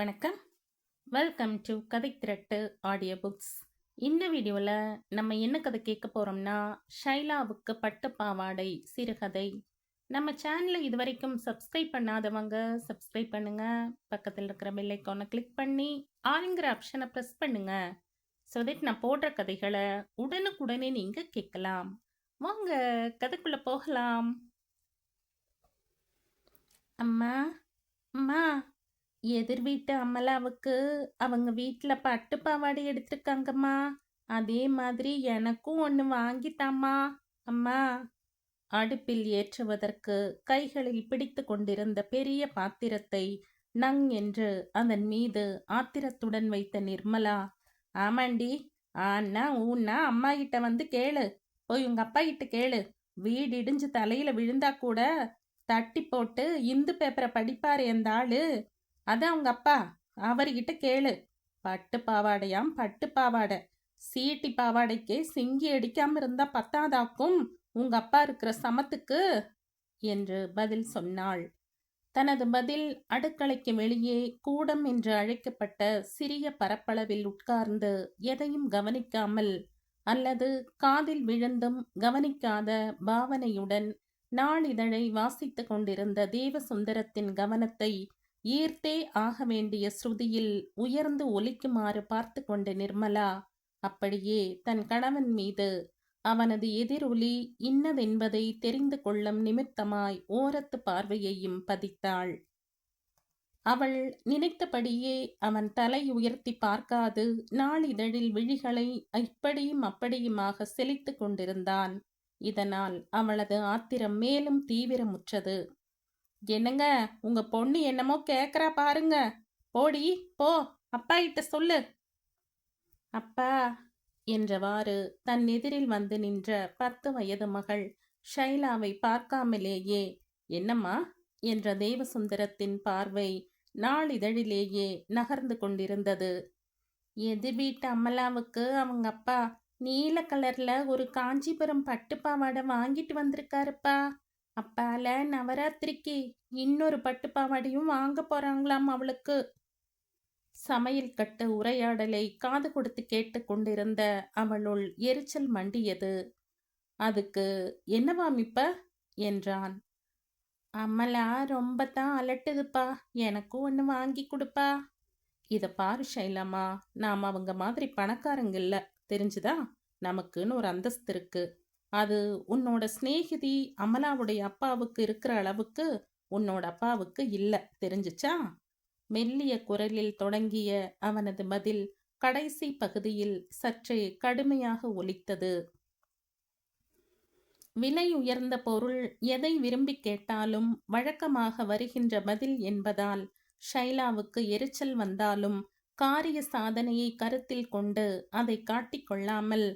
வணக்கம். Welcome to கதை திரட்டு audio books இந்த வீடியோவில் நம்ம என்ன கதை கேட்க போகிறோம்னா ஷைலாவுக்கு பட்டு பாவாடை சிறுகதை. நம்ம சேனலை இது வரைக்கும் சப்ஸ்கிரைப் பண்ணாதவங்க சப்ஸ்கிரைப் பண்ணுங்கள் பக்கத்தில் இருக்கிற பெல்லைக்கானை கிளிக் பண்ணி ஆளுங்கிற ஆப்ஷனை ப்ரெஸ் பண்ணுங்கள் ஸோ தட் நான் போடுற கதைகளை உடனுக்குடனே நீங்கள் கேட்கலாம். வாங்க கதைக்குள்ளே போகலாம். அம்மா அம்மா. எதிர் வீட்டு அமலாவுக்கு அவங்க வீட்டில் பட்டு பாவாடை எடுத்திருக்காங்கம்மா. அதே மாதிரி எனக்கும் ஒன்று வாங்கித்தாம்மா அம்மா அடுப்பில் ஏற்றுவதற்கு கைகளில் பிடித்து கொண்டிருந்த பெரிய பாத்திரத்தை நங் என்று அதன் மீது ஆத்திரத்துடன் வைத்த நிர்மலா ஆமாண்டி ஆனா ஊன்னா அம்மா கிட்ட வந்து கேளு. போய் உங்க அப்பா கிட்ட கேளு. வீடு இடிஞ்சு தலையில விழுந்தா கூட தட்டி போட்டு இந்து பேப்பரை படிப்பாரு எந்த ஆளு. அதான் உங்க அப்பா அவர்கிட்ட கேளு. பட்டு பாவாடையாம் பட்டு பாவாடை. சீட்டி பாவாடைக்கே சிங்கி அடிக்காம இருந்தா பத்தாதாக்கும் உங்க அப்பா இருக்கிற சமத்துக்கு என்று பதில் சொன்னாள். தனது பதில் அடுக்களைக்கு வெளியே கூடம் என்று அழைக்கப்பட்ட சிறிய பரப்பளவில் உட்கார்ந்து எதையும் கவனிக்காமல் அல்லது காதில் விழுந்தும் கவனிக்காத பாவனையுடன் நாளிதழை வாசித்து கொண்டிருந்த தேவசுந்தரத்தின் கவனத்தை ஈர்த்தே ஆக வேண்டிய ஸ்ருதியில் உயர்ந்து ஒலிக்குமாறு பார்த்து கொண்ட நிர்மலா அப்படியே தன் கணவன் மீது அவனது எதிரொலி இன்னதென்பதை தெரிந்து கொள்ளும் நிமித்தமாய் ஓரத்து பார்வையையும் பதித்தாள். அவள் நினைத்தபடியே அவன் தலை உயர்த்தி பார்க்காது நாளிதழில் விழிகளை இப்படியும் அப்படியுமாக செழித்து கொண்டிருந்தான். இதனால் அவளது ஆத்திரம் மேலும் தீவிரமுற்றது. என்னங்க உங்க பொண்ணு என்னமோ கேக்குறா பாருங்க. போடி போ அப்பா கிட்ட சொல்லு. அப்பா என்றவாறு தன் எதிரில் வந்து நின்ற பத்து வயது மகள் ஷைலாவை பார்க்காமலேயே என்னம்மா? என்ற தேவசுந்தரத்தின் பார்வை நாளிதழிலேயே நகர்ந்து கொண்டிருந்தது. எதிர் வீட்டு அம்மலாவுக்கு அவங்க அப்பா நீல கலர்ல ஒரு காஞ்சிபுரம் பட்டு பாவாடை வாங்கிட்டு வந்திருக்காருப்பா. அப்பால நவராத்திரிக்கு இன்னொரு பட்டு பாவாடையும் வாங்க போறாங்களாம் அவளுக்கு. சமையல் கட்டு உரையாடலை காது கொடுத்து கேட்டு கொண்டிருந்த அவளுள் எரிச்சல் மண்டியது. அதுக்கு என்னவாம் இப்ப? என்றான். அம்மலா ரொம்ப தான் அலட்டுதுப்பா. எனக்கும் ஒன்று வாங்கி கொடுப்பா. இதை பாரு ஷைலம்மா நாம் அவங்க மாதிரி பணக்காரங்க இல்லை. தெரிஞ்சுதா? நமக்குன்னு ஒரு அந்தஸ்து இருக்குது அது உன்னோட சிநேகிதி அமலாவுடைய அப்பாவுக்கு இருக்கிற அளவுக்கு உன்னோட அப்பாவுக்கு இல்லை. தெரிஞ்சுச்சா? மெல்லிய குரலில் தொடங்கிய அவனது பதில் கடைசி பகுதியில் சற்றே கடுமையாக ஒலித்தது. விலை உயர்ந்த பொருள் எதை விரும்பி கேட்டாலும் வழக்கமாக வருகின்ற பதில் என்பதால் ஷைலாவுக்கு எரிச்சல் வந்தாலும் காரிய சாதனையை கருத்தில் கொண்டு அதை காட்டிக்கொள்ளாமல்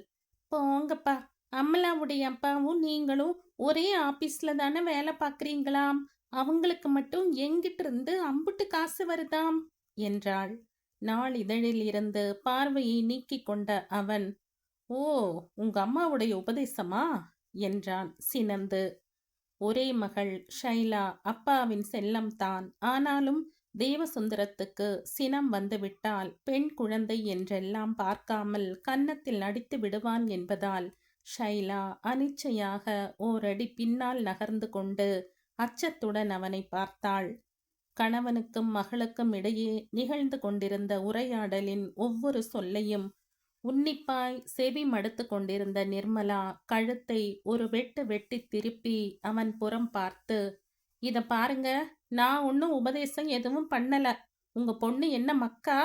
போங்கப்பா அமலாவுடைய அப்பாவும் நீங்களும் ஒரே ஆபீஸ்ல தானே வேலை பார்க்குறீங்களாம்? அவங்களுக்கு மட்டும் எங்கிட்ட இருந்து அம்புட்டு காசு வருதாம்? என்றாள். நாளிதழில் இருந்து பார்வையை நீக்கி கொண்ட அவன் ஓ உங்க அம்மாவுடைய உபதேசமா? என்றான் சினந்து. ஒரே மகள் ஷைலா அப்பாவின் செல்லம் தான். ஆனாலும் தேவசுந்தரத்துக்கு சினம் வந்துவிட்டால் பெண் குழந்தை என்றெல்லாம் பார்க்காமல் கன்னத்தில் நடித்து விடுவான் என்பதால் ஷைலா அனிச்சையாக ஓரடி பின்னால் நகர்ந்து கொண்டு அச்சத்துடன் அவனை பார்த்தாள். கணவனுக்கும் மகளுக்கும் இடையே நிகழ்ந்து கொண்டிருந்த உரையாடலின் ஒவ்வொரு சொல்லையும் உன்னிப்பாய் செவி மடுத்து கொண்டிருந்த நிர்மலா கழுத்தை ஒரு வெட்டு வெட்டி திருப்பி அவன் புறம் பார்த்து இத பாருங்க நான் ஒன்றும் உபதேசம் எதுவும் பண்ணல. உங்க பொண்ணு என்ன மக்கா?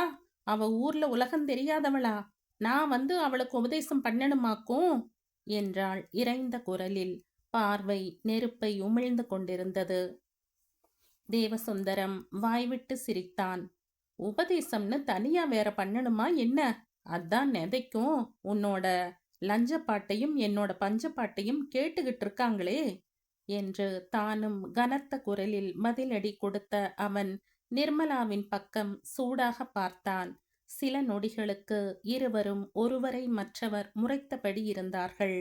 அவ ஊர்ல உலகம் தெரியாதவளா. நான் வந்து அவளுக்கு உபதேசம் பண்ணணுமாக்கும்? என்றாள் இறைந்த குரலில். பார்வை நெருப்பை உமிழ்ந்து கொண்டிருந்தது. தேவசுந்தரம் வாய்விட்டு சிரித்தான். உபதேசம்னு தனியா வேற பண்ணணுமா என்ன? அதான் நெதைக்கும் உன்னோட லஞ்சப்பாட்டையும் என்னோட பஞ்சப்பாட்டையும் கேட்டுகிட்டு இருக்காங்களே என்று தானும் கனத்த குரலில் பதிலடி கொடுத்த அவன் நிர்மலாவின் பக்கம் சூடாக பார்த்தான். சில நொடிகளுக்கு இருவரும் ஒருவரை மற்றவர் முறைத்தபடி இருந்தார்கள்.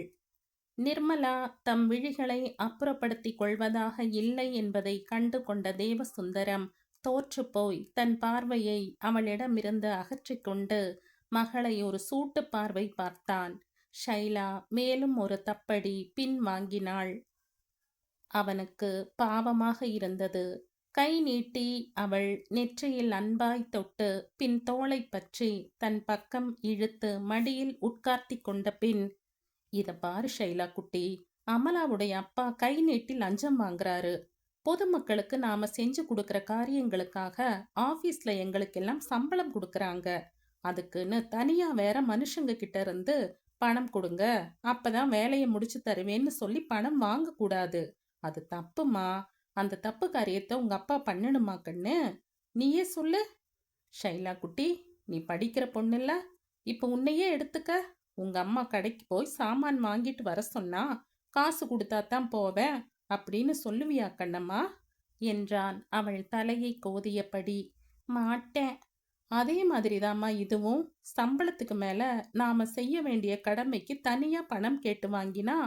நிர்மலா தம் விழிகளை அப்புறப்படுத்திக் கொள்வதாக இல்லை என்பதை கண்டு கொண்ட தேவசுந்தரம் தோற்றுப்போய் தன் பார்வையை அவளிடமிருந்து அகற்றிக்கொண்டு மகளை ஒரு சூட்டு பார்வை பார்த்தான். ஷைலா மேலும் ஒரு தப்படி பின் வாங்கினாள் அவனுக்கு பாவமாக இருந்தது. கை நீட்டி அவள் நெற்றியில் அன்பாய் தொட்டு பின் தோளை பற்றி தன் பக்கம் இழுத்து மடியில் உட்கார்த்தி கொண்ட பின் இத பாரு ஷைலா குட்டி அமலாவுடைய அப்பா கை நீட்டி லஞ்சம் வாங்குறாரு. பொதுமக்களுக்கு நாம செஞ்சு கொடுக்கற காரியங்களுக்காக ஆபீஸ்ல எங்களுக்கெல்லாம் சம்பளம் கொடுக்கறாங்க. அதுக்குன்னு தனியா வேற மனுஷங்க கிட்ட இருந்து பணம் கொடுங்க. அப்பதான் வேலையை முடிச்சு தருவேன்னு சொல்லி பணம் வாங்க கூடாது அது தப்புமா? அந்த தப்பு காரியத்தை உங்க அப்பா பண்ணணுமா கண்ணு நீயே சொல்லு. ஷைலா குட்டி நீ படிக்கிற பொண்ணுல்ல. இப்போ உன்னையே எடுத்துக்க. உங்க அம்மா கடைக்கு போய் சாமான் வாங்கிட்டு வர சொன்னா காசு கொடுத்தா தான் போவேன் அப்படின்னு சொல்லுவியா கண்ணம்மா? என்றான் அவள் தலையை கோதியபடி. மாட்டேன். அதே மாதிரிதாம்மா இதுவும். சம்பளத்துக்கு மேல நாம செய்ய வேண்டிய கடமைக்கு தனியாக பணம் கேட்டு வாங்கினா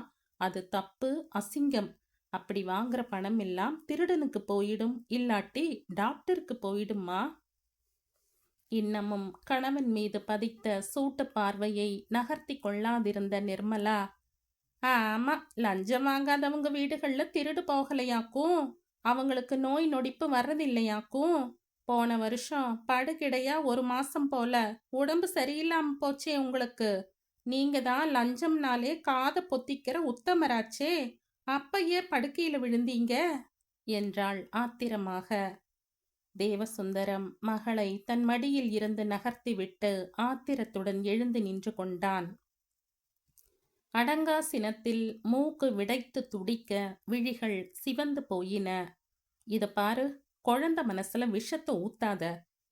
அது தப்பு அசிங்கம். அப்படி வாங்குற பணம் எல்லாம் திருடனுக்கு போயிடும் இல்லாட்டி டாக்டருக்கு போயிடுமா? இன்னமும் கணவன் மீது பதித்த சூட்டு பார்வையை நகர்த்தி கொள்ளாதிருந்த நிர்மலா ஆமா லஞ்சம் வாங்காதவங்க வீடுகளில் திருடு போகலையாக்கும்? அவங்களுக்கு நோய் நொடிப்பு வர்றதில்லையாக்கும்? போன வருஷம் படுகிடையா ஒரு மாசம் போல உடம்பு சரியில்லாம போச்சே உங்களுக்கு. நீங்க தான் லஞ்சம்னாலே காதை பொத்திக்கிற உத்தமராச்சே. அப்பையே படுக்கையில விழுந்தீங்க? என்றாள் ஆத்திரமாக. தேவசுந்தரம் மகளை தன் மடியில் இருந்து நகர்த்திவிட்டு ஆத்திரத்துடன் எழுந்து நின்று கொண்டான். அடங்கா சினத்தில் மூக்கு விடைத்து துடிக்க விழிகள் சிவந்து போயின. இத பாரு குழந்த மனசுல விஷத்தை ஊத்தாத.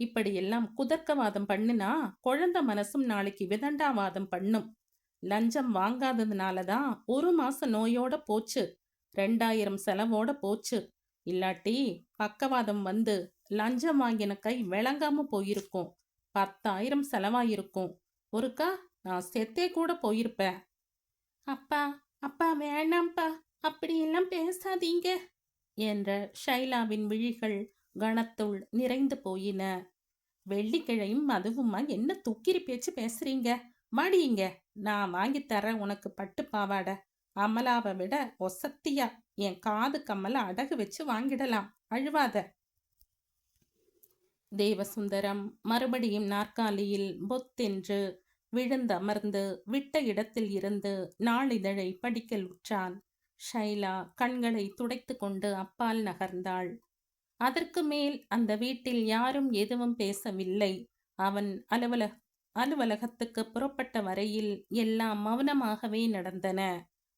இப்படியெல்லாம் குதர்க்கவாதம் பண்ணுனா குழந்த மனசும் நாளைக்கு விதண்டாவாதம் பண்ணும். லஞ்சம் வாங்காததுனால தான் ஒரு மாசம் நோயோட போச்சு. ரெண்டாயிரம் செலவோட போச்சு. இல்லாட்டி பக்கவாதம் வந்து லஞ்சம் வாங்கின கை விளங்காம போயிருக்கும். பத்தாயிரம் செலவாயிருக்கும். ஒருக்கா நான் செத்தே கூட போயிருப்பேன். அப்பா அப்பா வேணாம்ப்பா. அப்படியெல்லாம் பேசாதீங்க. என்ற ஷைலாவின் விழிகள் கணத்துள் நிறைந்து போயின. வெள்ளிக்கிழையும் அதுவுமா என்ன துக்கிரி பேச்சு பேசுறீங்க? மாடியுங்க. நான் வாங்கி தரேன் உனக்கு பட்டு பாவாடை. அமலாவை விட ஒசத்தியா? என் காது கம்மல அடகு வச்சு வாங்கிடலாம். அழுவாத. தேவசுந்தரம் மறுபடியும் நாற்காலியில் பொத்தென்று விழுந்தமர்ந்து விட்ட இடத்தில் இருந்து நாளிதழை படிக்கல் உற்றான். ஷைலா கண்களை துடைத்து கொண்டு அப்பால் நகர்ந்தாள். அதற்கு மேல் அந்த வீட்டில் யாரும் எதுவும் பேசவில்லை. அவன் அலுவலக அலுவலகத்துக்கு புறப்பட்ட வரையில் எல்லாம் மௌனமாகவே நடந்தன.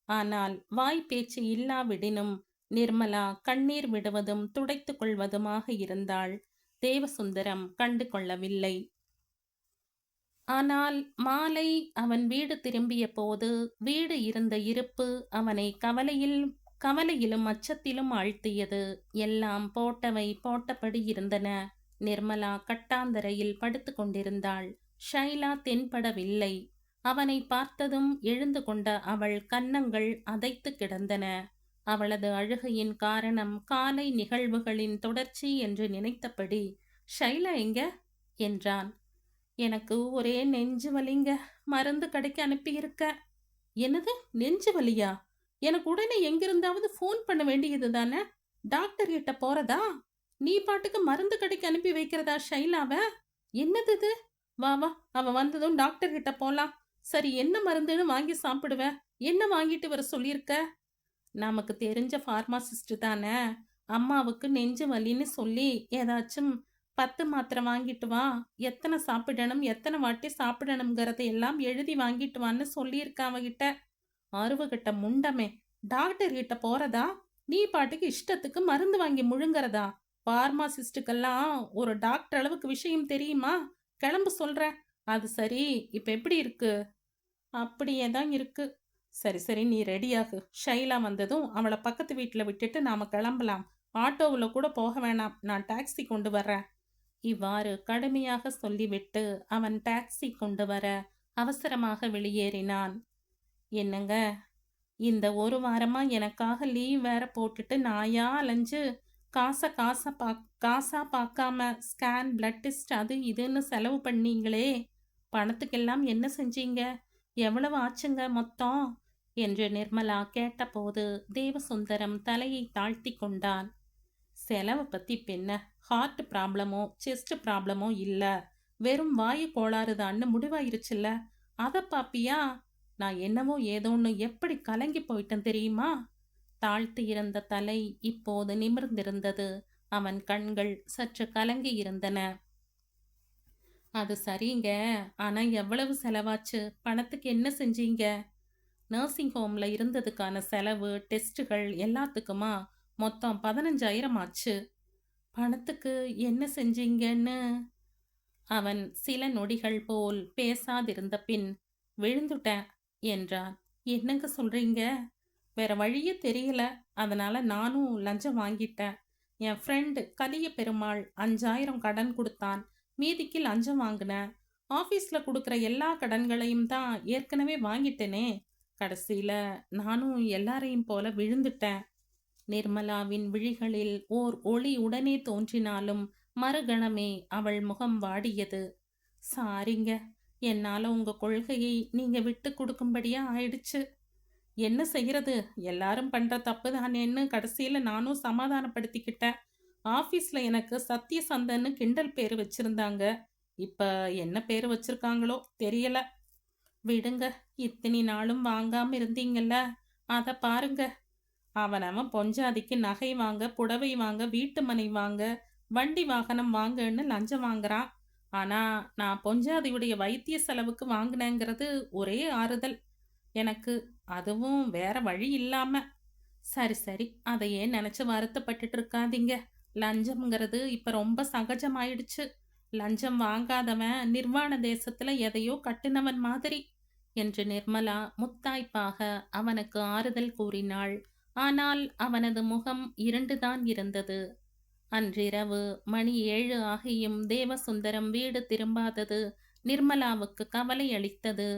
ஆனால் வாய் பேச்சு இல்லாவிடினும் நிர்மலா கண்ணீர் விடுவதும் துடைத்துக் கொள்வதுமாக இருந்தாள். தேவசுந்தரம் கண்டு கொள்ளவில்லை. ஆனால் மாலை அவன் வீடு திரும்பிய போது வீடு இருந்த இருப்பு அவனை கவலையில் கவலையிலும் அச்சத்திலும் ஆழ்த்தியது. எல்லாம் போட்டவை போட்டபடி இருந்தன. நிர்மலா கட்டாந்தரையில் படுத்து கொண்டிருந்தாள். ஷைலா தென்படவில்லை. அவனை பார்த்ததும் எழுந்து கொண்ட அவள் கன்னங்கள் அதைத்து கிடந்தன. அவளது அழுகையின் காரணம் காலை நிகழ்வுகளின் தொடர்ச்சி என்று நினைத்தபடி ஷைலா எங்க? என்றான். எனக்கு ஒரே நெஞ்சு வலிங்க. மருந்து கடைக்கு அனுப்பியிருக்க. என்னது? நெஞ்சு வலியா? எனக்கு உடனே எங்கிருந்தாவது ஃபோன் பண்ண வேண்டியது தானே? டாக்டர் கிட்ட போறதா? நீ பாட்டுக்கு மருந்து கடைக்கு அனுப்பி வைக்கிறதா ஷைலாவ? என்னது இது? வா வா அவ வந்ததும் டாக்டர் கிட்ட போலாம். சரி என்ன மருந்துன்னு வாங்கி சாப்பிடுவேன் என்ன வாங்கிட்டு வர சொல்லியிருக்க? நமக்கு தெரிஞ்ச ஃபார்மாசிஸ்ட் தானே. அம்மாவுக்கு நெஞ்சு வலின்னு சொல்லி ஏதாச்சும் பத்து மாத்திரை வாங்கிட்டு வா. எத்தனை சாப்பிடணும் எத்தனை வாட்டி சாப்பிடணுங்கிறத எல்லாம் எழுதி வாங்கிட்டு வான்னு சொல்லியிருக்கா அவகிட்ட. அருவகிட்ட முண்டமே. டாக்டர் கிட்ட போறதா? நீ பாட்டுக்கு இஷ்டத்துக்கு மருந்து வாங்கி முழுங்குறதா? பார்மாசிஸ்டுக்கெல்லாம் ஒரு டாக்டர் அளவுக்கு விஷயம் தெரியுமா? கிளம்பு சொல்கிறேன் அது சரி இப்போ எப்படி இருக்கு? அப்படியே தான் இருக்கு. சரி சரி நீ ரெடியாகு ஷைலா வந்ததும் அவளை பக்கத்து வீட்டில் விட்டுட்டு நாம் கிளம்பலாம். ஆட்டோவில் கூட போக வேணாம். நான் டாக்ஸி கொண்டு வர்றேன். இவ்வாறு கடுமையாக சொல்லிவிட்டு அவன் டாக்ஸி கொண்டு வர அவசரமாக வெளியேறினான். என்னங்க? இந்த ஒரு வாரமாக எனக்காக லீவ் வேற போட்டுட்டு நாயா அலைஞ்சு காசை காசை பா காசா பார்க்காம ஸ்கேன் பிளட் டெஸ்ட் அது இதுன்னு செலவு பண்ணீங்களே. பணத்துக்கெல்லாம் என்ன செஞ்சீங்க? எவ்வளவு ஆச்சுங்க மொத்தம்? என்று நிர்மலா கேட்டபோது தேவசுந்தரம் தலையை தாழ்த்தி கொண்டான். செலவை பத்தி பின்ன? ஹார்ட் ப்ராப்ளமோ செஸ்ட் ப்ராப்ளமோ இல்ல? வெறும் வாயு கோளாறுதான்னு முடிவாயிருச்சுல்ல? அதை பாப்பியா? நான் என்னவோ ஏதோன்னு எப்படி கலங்கி போயிட்டேன் தெரியுமா? தாழ்த்தி இருந்த தலை இப்போது நிமிர்ந்திருந்தது. அவன் கண்கள் சற்று கலங்கி இருந்தன. அது சரிங்க. ஆனா எவ்வளவு செலவாச்சு? பணத்துக்கு என்ன செஞ்சீங்க? நர்சிங் ஹோம்ல இருந்ததுக்கான செலவு டெஸ்ட்டுகள் எல்லாத்துக்குமா? மொத்தம் பதினஞ்சாயிரம் ஆச்சு. பணத்துக்கு என்ன செஞ்சீங்கன்னு? அவன் சில நொடிகள் போல் பேசாதிருந்த பின் விழுந்துட்டேன் என்றான். என்னங்க சொல்றீங்க? வேற வழியே தெரியல. அதனால நானும் லஞ்சம் வாங்கிட்டேன். என் ஃப்ரெண்டு கலிய பெருமாள் அஞ்சாயிரம் கடன் கொடுத்தான். மீதிக்கு லஞ்சம் வாங்கினேன் ஆஃபீஸில் கொடுக்குற எல்லா கடன்களையும் தான் ஏற்கனவே வாங்கிட்டேனே. கடைசியில் நானும் எல்லாரையும் போல விழுந்துட்டேன். நிர்மலாவின் விழிகளில் ஓர் ஒளி உடனே தோன்றினாலும் மறுகணமே அவள் முகம் வாடியது. சாரிங்க என்னால் உங்கள் கொள்கையை நீங்கள் விட்டு கொடுக்கும்படியா ஆயிடுச்சு. என்ன செய்யறது? எல்லாரும் பண்ணுற தப்பு தானேன்னு கடைசியில் நானும் சமாதானப்படுத்திக்கிட்டேன். ஆஃபீஸில் எனக்கு சத்தியசந்தன்னு கிண்டல் பேர் வச்சுருந்தாங்க. இப்போ என்ன பேர் வச்சுருக்காங்களோ தெரியல. விடுங்க இத்தனை நாளும் வாங்காமல் இருந்தீங்கல்ல அதை பாருங்க. அவனவன் பொஞ்சாதிக்கு நகை வாங்க புடவை வாங்க வீட்டு மனை வாங்க வண்டி வாகனம் வாங்கன்னு லஞ்சம் வாங்குறான். ஆனா நான் பொஞ்சாதியுடைய வைத்திய செலவுக்கு வாங்கினேங்கிறது ஒரே ஆறுதல். எனக்கு அதுவும் வேற வழி இல்லாம. சரி சரி. அதையே நினைச்சு வருத்தப்பட்டுட்டு இருக்காதீங்க லஞ்சம்ங்கிறது இப்ப ரொம்ப சகஜமாயிடுச்சு. லஞ்சம் வாங்காதவன் நிர்வாண தேசத்துல எதையோ கட்டுனவன் மாதிரி. என்று நிர்மலா முத்தாய்ப்பாக அவனுக்கு ஆறுதல் கூறினாள். ஆனால் அவனது முகம் இருண்டுதான் இருந்தது. அன்றிரவு மணி ஏழு ஆகியும் தேவசுந்தரம் வீடு திரும்பாதது நிர்மலாவுக்கு கவலை அளித்தது.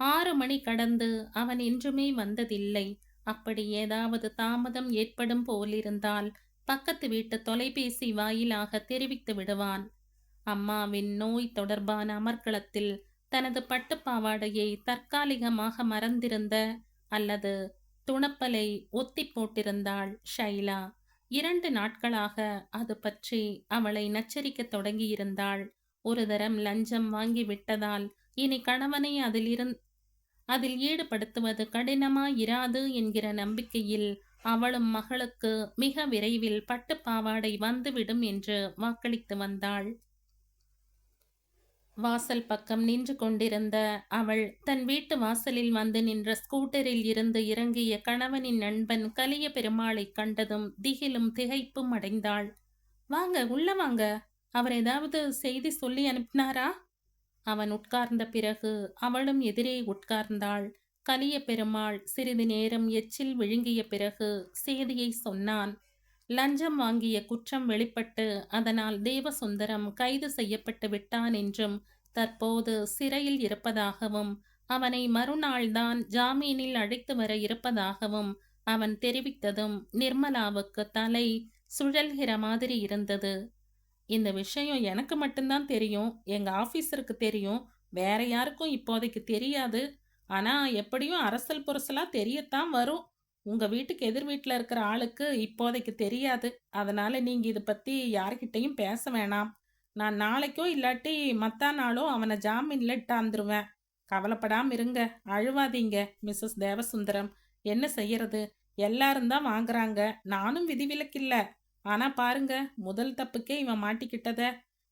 ஆறு மணி கடந்து அவன் என்றுமே வந்ததில்லை. அப்படி ஏதாவது தாமதம் ஏற்படும் போலிருந்தால் பக்கத்து வீட்டு தொலைபேசி வாயிலாக தெரிவித்து விடுவான். அம்மாவின் நோய் தொடர்பான அமர்க்களத்தில் தனது பட்டுப்பாவாடையை தற்காலிகமாக மறந்திருந்த அல்லது துணப்பலை ஒத்தி போட்டிருந்தாள் ஷைலா. இரண்டு நாட்களாக அது பற்றி அவளை நச்சரிக்கத் தொடங்கியிருந்தாள். ஒரு தரம் லஞ்சம் வாங்கி விட்டதால் இனி கணவனை அதிலிருந்து அதில் ஈடுபடுத்துவது கடினமாயிராது என்கிற நம்பிக்கையில் அவளும் மகளுக்கு மிக விரைவில் பட்டுப்பாவாடை வந்துவிடும் என்று வாக்களித்து வந்தாள். வாசல் பக்கம் நின்று கொண்டிருந்த அவள் தன் வீட்டு வாசலில் வந்து நின்ற ஸ்கூட்டரில் இருந்து இறங்கிய கணவனின் நண்பன் கலிய பெருமாளை கண்டதும் திகிலும் திகைப்பும் அடைந்தாள். வாங்க உள்ள வாங்க. அவர் ஏதாவது செய்தி சொல்லி அனுப்பினாரா? அவன் உட்கார்ந்த பிறகு அவளும் எதிரே உட்கார்ந்தாள். கலிய பெருமாள் சிறிது நேரம் எச்சில் விழுங்கிய பிறகு செய்தியை சொன்னான் லஞ்சம் வாங்கிய குற்றம் வெளிப்பட்டு அதனால் தேவசுந்தரம் கைது செய்யப்பட்டு விட்டான் என்றும் தற்போது சிறையில் இருப்பதாகவும் அவனை மறுநாள்தான் ஜாமீனில் அழைத்து வர இருப்பதாகவும் அவன் தெரிவித்ததும் நிர்மலாவுக்கு தலை சுழல்கிற மாதிரி இருந்தது. இந்த விஷயம் எனக்கு மட்டும்தான் தெரியும். எங்கள் ஆஃபீஸருக்கு தெரியும். வேற யாருக்கும் இப்போதைக்கு தெரியாது. ஆனால் எப்படியும் அரசல் புரசலாக தெரியத்தான் வரும். உங்கள் வீட்டுக்கு எதிர் வீட்டில் இருக்கிற ஆளுக்கு இப்போதைக்கு தெரியாது. அதனால் நீங்கள் இதை பற்றி யார்கிட்டையும் பேச வேணாம். நான் நாளைக்கோ இல்லாட்டி மத்தா நாளோ அவனை ஜாமீனில் இட்டாந்துருவேன். கவலைப்படாம இருங்க. அழுவாதீங்க மிஸ்ஸஸ் தேவசுந்தரம். என்ன செய்யறது? எல்லாரும் தான் வாங்குறாங்க. நானும் விதிவிலக்கில்லை. ஆனால் பாருங்க முதல் தப்புக்கே இவன் மாட்டிக்கிட்டத.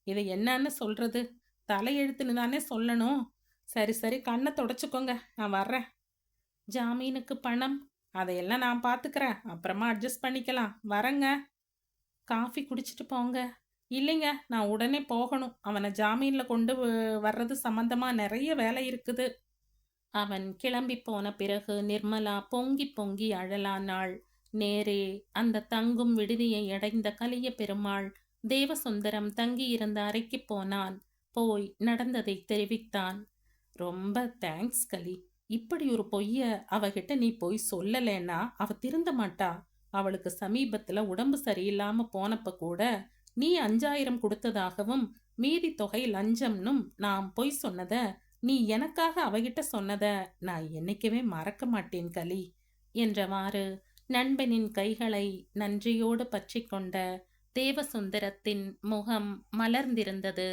இதை என்னன்னு சொல்றது? தலையெழுத்துன்னு தானே சொல்லணும். சரி சரி கண்ணை தொடச்சிக்கோங்க. நான் வர்றேன். ஜாமீனுக்கு பணம். அதையெல்லாம் நான் பார்த்துக்கிறேன் அப்புறமா அட்ஜஸ்ட் பண்ணிக்கலாம். வரேங்க. காஃபி குடிச்சிட்டு போங்க. இல்லைங்க நான் உடனே போகணும். அவனை ஜாமீனில் கொண்டு வர்றது சம்மந்தமாக நிறைய வேலை இருக்குது. அவன் கிளம்பி போன பிறகு நிர்மலா பொங்கி பொங்கி அழலானாள். நேரே அந்த தங்கும் விடுதியை அடைந்த கலிய பெருமாள் தேவசுந்தரம் தங்கியிருந்த அறைக்கு போனான். போய் நடந்ததை தெரிவித்தான். ரொம்ப தேங்க்ஸ் கலி. இப்படி ஒரு பொய்ய அவகிட்ட நீ போய் சொல்லலேன்னா அவ திருந்த மாட்டா. அவளுக்கு சமீபத்துல உடம்பு சரியில்லாம போனப்ப கூட நீ அஞ்சாயிரம் கொடுத்ததாகவும் மீதி தொகை லஞ்சம்னும் நான் பொய் சொன்னத நீ எனக்காக அவகிட்ட சொன்னத நான் என்னைக்குமே மறக்க மாட்டேன் கலி என்றவாறு நண்பனின் கைகளை நன்றியோடு பற்றி கொண்ட தேவசுந்தரத்தின் முகம் மலர்ந்திருந்தது.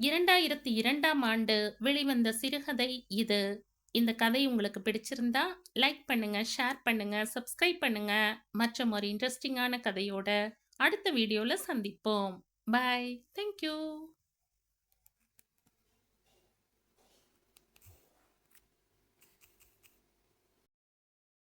இரண்டாயிரத்தி இரண்டாம் ஆண்டு வெளிவந்த சிறுகதை இது. இந்த கதை உங்களுக்கு பிடிச்சிருந்தா லைக் பண்ணுங்க ஷேர் பண்ணுங்க சப்ஸ்கிரைப் பண்ணுங்க. மற்றும் ஒரு இன்ட்ரெஸ்டிங்கான கதையோட அடுத்த வீடியோவில் சந்திப்போம். Bye thank you